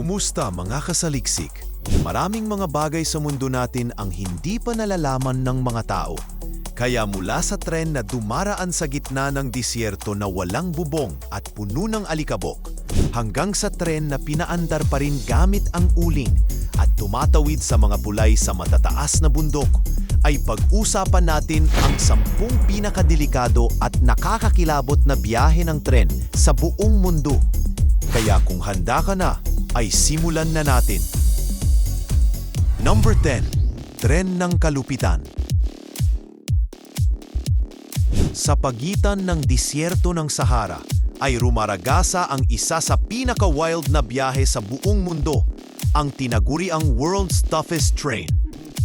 Kumusta mga kasaliksik? Maraming mga bagay sa mundo natin ang hindi pa nalalaman ng mga tao. Kaya mula sa tren na dumaraan sa gitna ng disyerto na walang bubong at puno ng alikabok, hanggang sa tren na pinaandar pa rin gamit ang uling at tumatawid sa mga bulay sa matataas na bundok, ay pag-usapan natin ang sampung pinakadelikado at nakakakilabot na biyahe ng tren sa buong mundo. Kaya kung handa ka na, ay simulan na natin. Number 10. Tren ng Kalupitan Sa pagitan ng disyerto ng Sahara, ay rumaragasa ang isa sa pinaka-wild na biyahe sa buong mundo, ang tinaguriang World's Toughest Train.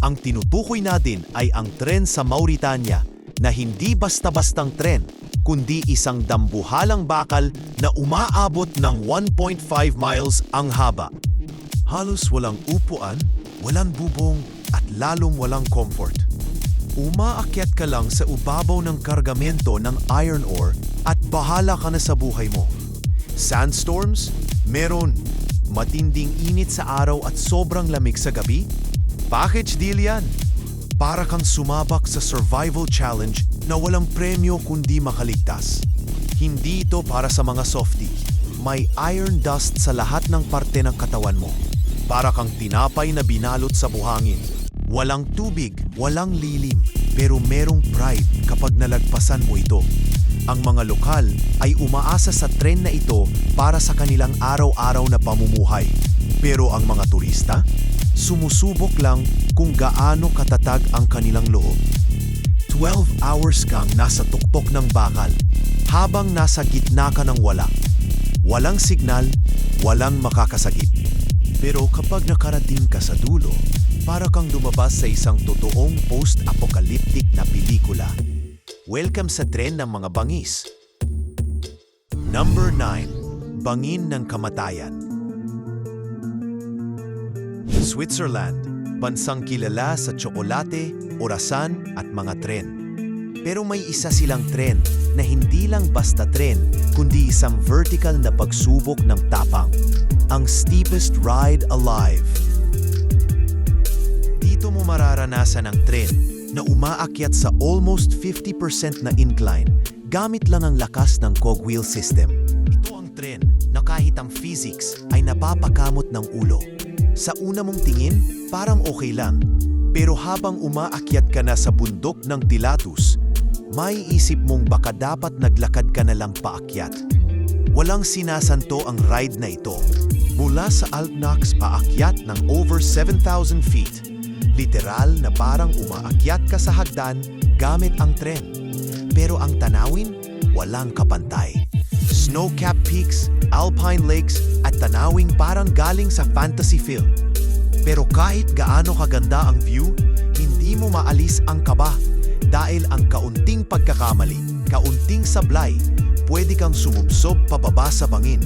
Ang tinutukoy natin ay ang tren sa Mauritania na hindi basta-bastang tren, kundi isang dambuhalang bakal na umaabot ng 1.5 miles ang haba. Halos walang upuan, walang bubong, at lalong walang comfort. Umaakyat ka lang sa ubabaw ng kargamento ng iron ore at bahala ka na sa buhay mo. Sandstorms? Meron. Matinding init sa araw at sobrang lamig sa gabi? Package deal yan. Para kang sumabak sa survival challenge na walang premyo kundi makaligtas. Hindi ito para sa mga softie. May iron dust sa lahat ng parte ng katawan mo. Para kang tinapay na binalot sa buhangin. Walang tubig, walang lilim, pero merong pride kapag nalagpasan mo ito. Ang mga lokal ay umaasa sa tren na ito para sa kanilang araw-araw na pamumuhay. Pero ang mga turista, sumusubok lang kung gaano katatag ang kanilang loob. 12 hours kang nasa tuktok ng bakal habang nasa gitna ka ng wala. Walang signal, walang makakasagip. Pero kapag nakarating ka sa dulo, para kang lumabas sa isang totoong post-apocalyptic na pelikula. Welcome sa tren ng mga bangis. Number 9. Bangin ng Kamatayan Switzerland, bansang kilala sa tsokolate, orasan at mga tren. Pero may isa silang tren na hindi lang basta tren, kundi isang vertical na pagsubok ng tapang. Ang steepest ride alive. Dito mo mararanasan ang tren na umaakyat sa almost 50% na incline gamit lang ang lakas ng cogwheel system. Ito ang tren na kahit ang physics ay napapakamot ng ulo. Sa una mong tingin, parang okay lang. Pero habang umaakyat ka na sa bundok ng Tilatus, may isip mong baka dapat naglakad ka na lang paakyat. Walang sinasanto ang ride na ito. Mula sa Altnox paakyat ng over 7,000 feet. Literal na parang umaakyat ka sa hagdan gamit ang tren. Pero ang tanawin, walang kapantay. Snow-capped peaks, alpine lakes, at tanawing parang galing sa fantasy film. Pero kahit gaano kaganda ang view, hindi mo maalis ang kaba dahil ang kaunting pagkakamali, kaunting sablay, pwede kang sumubsob pababa sa bangin.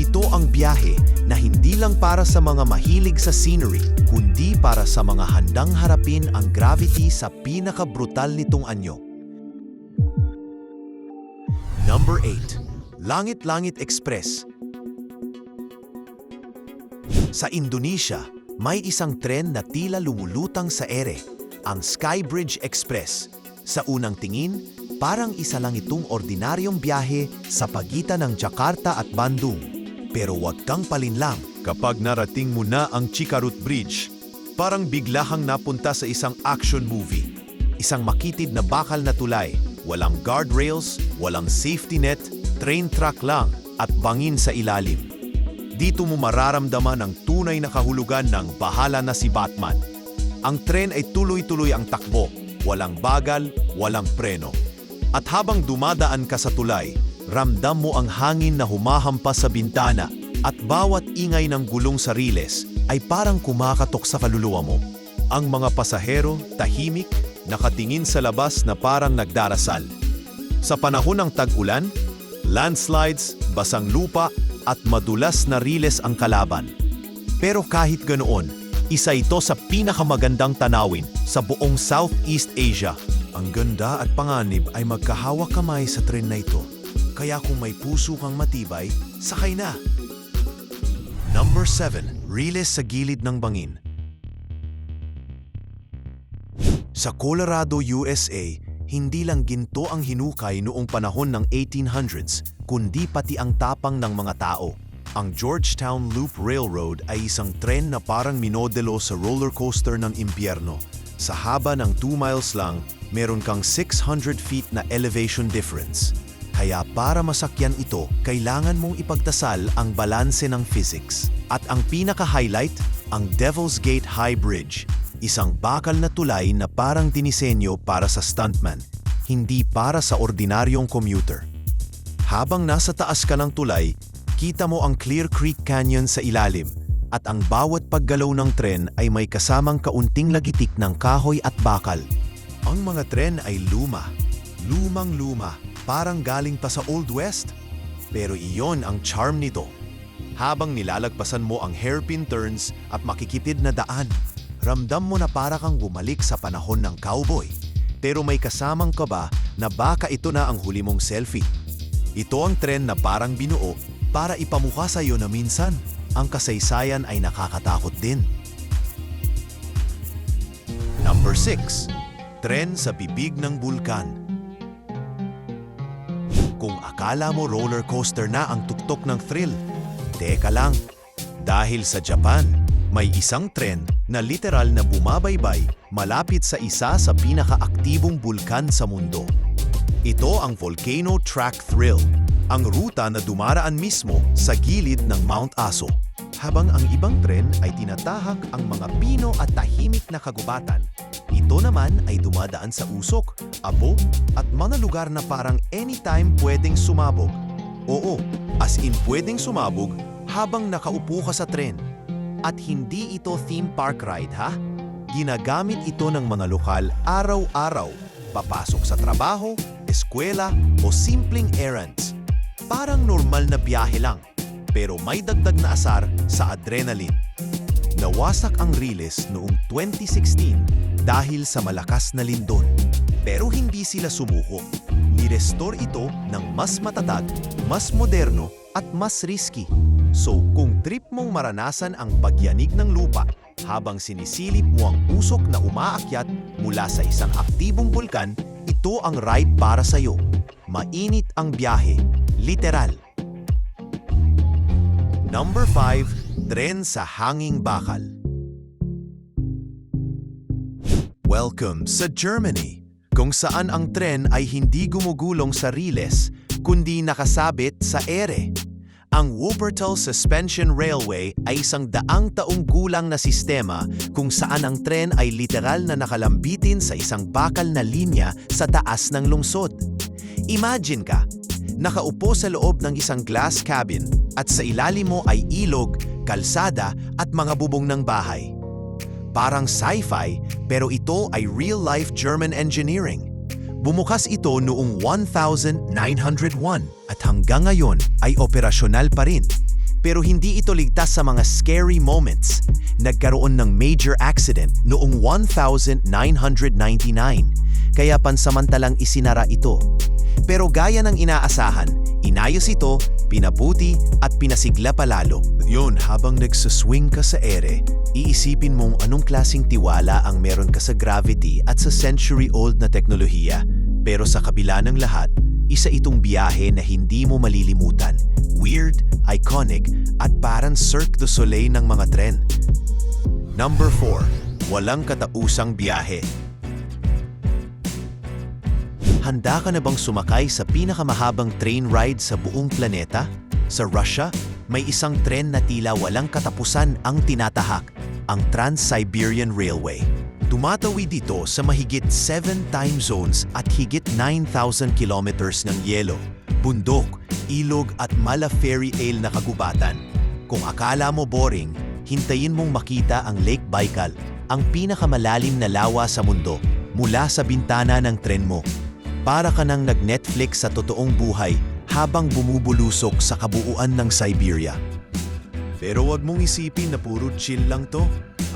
Ito ang biyahe na hindi lang para sa mga mahilig sa scenery, kundi para sa mga handang harapin ang gravity sa pinakabrutal nitong anyo. Number 8. Langit-Langit Express Sa Indonesia, may isang tren na tila lumulutang sa ere, ang Skybridge Express. Sa unang tingin, parang isa lang itong ordinaryong biyahe sa pagitan ng Jakarta at Bandung. Pero huwag kang palinlang kapag narating mo na ang Chikarut Bridge. Parang bigla kang napunta sa isang action movie. Isang makitid na bakal na tulay, walang guardrails, walang safety net, train track lang at bangin sa ilalim. Dito mo mararamdaman ang tunay na kahulugan ng bahala na si Batman. Ang tren ay tuloy-tuloy ang takbo, walang bagal, walang preno. At habang dumadaan ka sa tulay, ramdam mo ang hangin na humahampas sa bintana at bawat ingay ng gulong sa riles ay parang kumakatok sa kaluluwa mo. Ang mga pasahero, tahimik, nakatingin sa labas na parang nagdarasal. Sa panahon ng tag-ulan, landslides, basang lupa at madulas na riles ang kalaban. Pero kahit ganoon, isa ito sa pinakamagandang tanawin sa buong Southeast Asia. Ang ganda at panganib ay magkahawak kamay sa tren na ito. Kaya kung may puso kang matibay, sakay na. Number 7. Riles sa gilid ng bangin. Sa Colorado, USA, hindi lang ginto ang hinukay noong panahon ng 1800s, kundi pati ang tapang ng mga tao. Ang Georgetown Loop Railroad ay isang tren na parang minodelo sa roller coaster ng impyerno. Sa haba ng 2 miles lang, meron kang 600 feet na elevation difference. Kaya para masakyan ito, kailangan mong ipagtasal ang balanse ng physics. At ang pinaka-highlight, ang Devil's Gate High Bridge, isang bakal na tulay na parang dinisenyo para sa stuntman, hindi para sa ordinaryong commuter. Habang nasa taas ka ng tulay, kita mo ang Clear Creek Canyon sa ilalim at ang bawat paggalaw ng tren ay may kasamang kaunting lagitik ng kahoy at bakal. Ang mga tren ay luma, lumang-luma, parang galing pa sa Old West. Pero iyon ang charm nito. Habang nilalagpasan mo ang hairpin turns at makikitid na daan, ramdam mo na para kang bumalik sa panahon ng cowboy. Pero may kasamang kaba na baka ito na ang huli mong selfie. Ito ang tren na parang binuo para ipamukha sa iyo na minsan, ang kasaysayan ay nakakatakot din. Number 6. Tren sa bibig ng bulkan. Kung akala mo roller coaster na ang tuktok ng thrill, teka lang. Dahil sa Japan, may isang tren na literal na bumabaybay malapit sa isa sa pinakaaktibong bulkan sa mundo. Ito ang Volcano Track Thrill, ang ruta na dumaraan mismo sa gilid ng Mount Aso. Habang ang ibang tren ay tinatahak ang mga pino at tahimik na kagubatan, ito naman ay dumadaan sa usok, abo at mga lugar na parang anytime pwedeng sumabog. Oo, as in pwedeng sumabog habang nakaupo ka sa tren. At hindi ito theme park ride ha? Ginagamit ito ng mga lokal araw-araw, papasok sa trabaho, eskwela o simpleng errands. Parang normal na biyahe lang, pero may dagdag na asar sa adrenaline. Nawasak ang Riles noong 2016 dahil sa malakas na lindol. Pero hindi sila sumuko. Nirestore ito ng mas matatag, mas moderno at mas risky. So kung trip mong maranasan ang pagyanig ng lupa habang sinisilip mo ang usok na umaakyat mula sa isang aktibong bulkan, ito ang ride para sa iyo. Mainit ang biyahe, literal. Number 5, tren sa hanging bakal. Welcome sa Germany, kung saan ang tren ay hindi gumugulong sa riles, kundi nakasabit sa ere. Ang Wuppertal Suspension Railway ay isang daang taong gulang na sistema kung saan ang tren ay literal na nakalambitin sa isang bakal na linya sa taas ng lungsod. Imagine ka, nakaupo sa loob ng isang glass cabin at sa ilalim mo ay ilog, kalsada at mga bubong ng bahay. Parang sci-fi pero ito ay real-life German engineering. Bumukas ito noong 1901 at hanggang ngayon ay operasyonal pa rin. Pero hindi ito ligtas sa mga scary moments. Nagkaroon ng major accident noong 1999, kaya pansamantalang isinara ito. Pero gaya ng inaasahan, inayos ito, pinaputi at pinasigla palalo. Yun, habang nagsaswing ka sa ere, iisipin mong anong klasing tiwala ang meron ka sa gravity at sa century-old na teknolohiya. Pero sa kabila ng lahat, isa itong biyahe na hindi mo malilimutan. Weird, iconic, at parang Cirque du Soleil ng mga tren. Number 4. Walang katausang biyahe. Handa ka na bang sumakay sa pinakamahabang train ride sa buong planeta? Sa Russia, may isang tren na tila walang katapusan ang tinatahak, ang Trans-Siberian Railway. Tumatawid dito sa mahigit 7 time zones at higit 9,000 kilometers ng yelo, bundok, ilog at mala fairy tale na kagubatan. Kung akala mo boring, hintayin mong makita ang Lake Baikal, ang pinakamalalim na lawa sa mundo, mula sa bintana ng tren mo. Para ka nang nag-Netflix sa totoong buhay habang bumubulusok sa kabuuan ng Siberia. Pero wag mong isipin na puro chill lang to.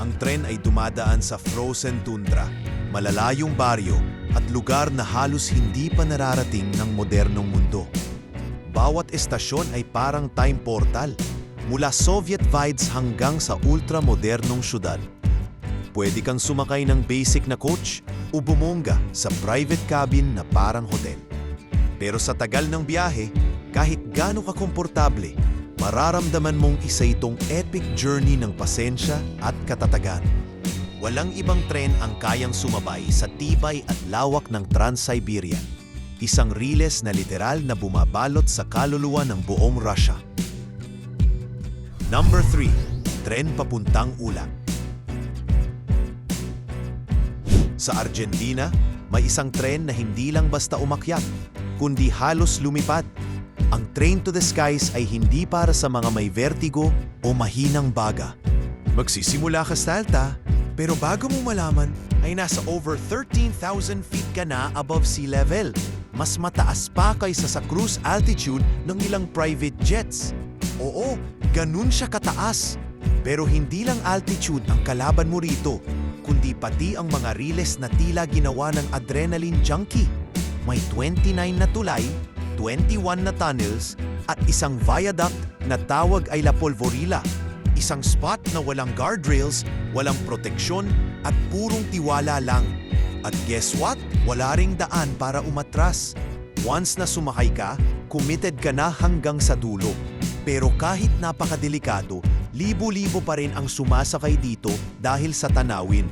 Ang tren ay dumadaan sa frozen tundra, malalayong baryo at lugar na halos hindi pa nararating ng modernong mundo. Bawat estasyon ay parang time portal. mula Soviet vibes hanggang sa ultramodernong syudad. Pwede kang sumakay ng basic na coach o bumongga sa private cabin na parang hotel. Pero sa tagal ng biyahe, kahit gaano ka komportable, mararamdaman mong isa itong epic journey ng pasensya at katatagan. Walang ibang tren ang kayang sumabay sa tibay at lawak ng Trans-Siberian. Isang riles na literal na bumabalot sa kaluluwa ng buong Russia. Number 3. Tren papuntang Ulap. Sa Argentina, may isang tren na hindi lang basta umakyat, kundi halos lumipad. Ang Train to the Skies ay hindi para sa mga may vertigo o mahinang baga. Magsisimula ka sa Alta, pero bago mo malaman ay nasa over 13,000 feet ka na above sea level. Mas mataas pa kaysa sa cruise altitude ng ilang private jets. Oo, ganun siya kataas. Pero hindi lang altitude ang kalaban mo rito, kundi pati ang mga riles na tila ginawa ng adrenaline junkie. May 29 na tulay, 21 na tunnels, at isang viaduct na tawag ay La Polvorilla. Isang spot na walang guardrails, walang proteksyon, at purong tiwala lang. At guess what? Wala ring daan para umatras. Once na sumakay ka, committed ka na hanggang sa dulo. Pero kahit napakadelikado, libo-libo pa rin ang sumasakay dito dahil sa tanawin.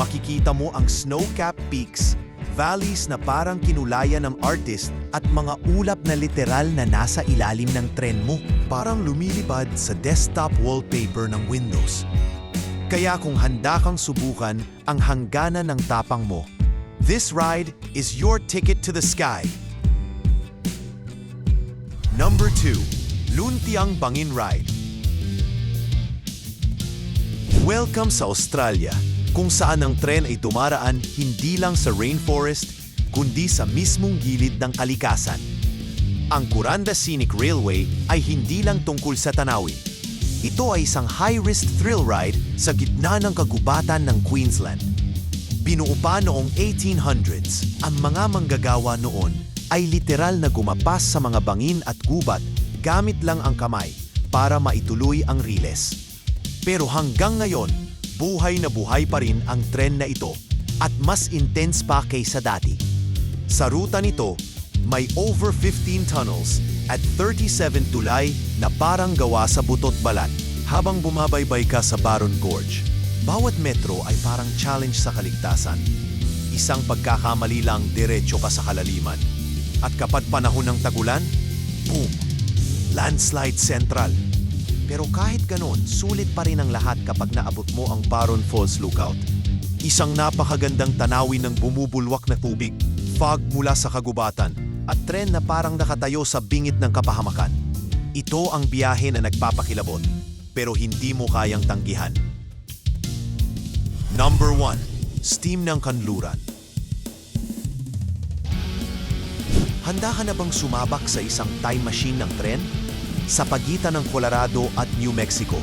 Makikita mo ang snow-capped peaks, valleys na parang kinulayan ng artist at mga ulap na literal na nasa ilalim ng tren mo. Parang lumilipad sa desktop wallpaper ng Windows. Kaya kung handa kang subukan ang hangganan ng tapang mo, this ride is your ticket to the sky. Number 2. Luntiang Bangin Ride Welcome sa Australia, kung saan ang tren ay dumaraan hindi lang sa rainforest, kundi sa mismong gilid ng kalikasan. Ang Kuranda Scenic Railway ay hindi lang tungkol sa tanawin. Ito ay isang high-risk thrill ride sa gitna ng kagubatan ng Queensland. Binuo pa noong 1800s, ang mga manggagawa noon ay literal na gumapas sa mga bangin at gubat gamit lang ang kamay para maituloy ang riles. Pero hanggang ngayon, buhay na buhay pa rin ang tren na ito at mas intense pa kaysa dati. Sa ruta nito, may over 15 tunnels at 37 tulay na parang gawa sa butot balat habang bumabaybay ka sa Baron Gorge. Bawat metro ay parang challenge sa kaligtasan. Isang pagkakamali lang diretso ka sa kalaliman. At kapag panahon ng tagulan, boom! Landslide Central. Pero kahit ganon, sulit pa rin ang lahat kapag naabot mo ang Baron Falls Lookout. Isang napakagandang tanawin ng bumubulwak na tubig, fog mula sa kagubatan, at tren na parang nakatayo sa bingit ng kapahamakan. Ito ang biyahe na nagpapakilabot, pero hindi mo kayang tanggihan. Number 1. Steam ng Kanluran Handa ka na bang sumabak sa isang time machine ng tren? Sa pagitan ng Colorado at New Mexico,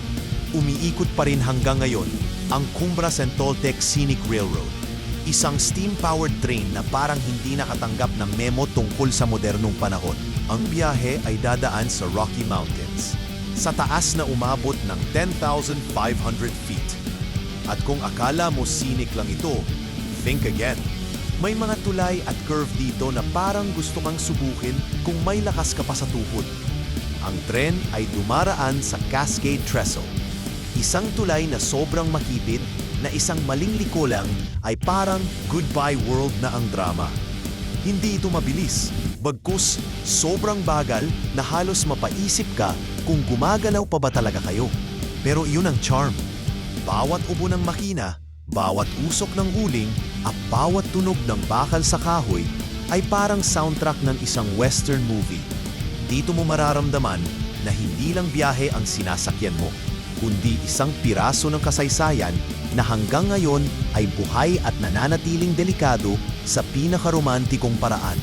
umiikot pa rin hanggang ngayon ang Cumbras and Toltec Scenic Railroad. Isang steam-powered train na parang hindi nakatanggap ng memo tungkol sa modernong panahon. Ang biyahe ay dadaan sa Rocky Mountains, sa taas na umabot ng 10,500 feet. At kung akala mo scenic lang ito, think again. May mga tulay at curve dito na parang gusto kang subukin kung may lakas ka pa sa tuhod. Ang tren ay dumaraan sa Cascade Trestle. Isang tulay na sobrang makipid na isang maling liko lang ay parang goodbye world na ang drama. Hindi ito mabilis, bagkus sobrang bagal na halos mapaisip ka kung gumagalaw pa ba talaga kayo. Pero iyon ang charm. Bawat ubo ng makina, bawat usok ng uling, at bawat tunog ng bakal sa kahoy ay parang soundtrack ng isang western movie. Dito mo mararamdaman na hindi lang biyahe ang sinasakyan mo, kundi isang piraso ng kasaysayan na hanggang ngayon ay buhay at nananatiling delikado sa pinakaromantikong paraan.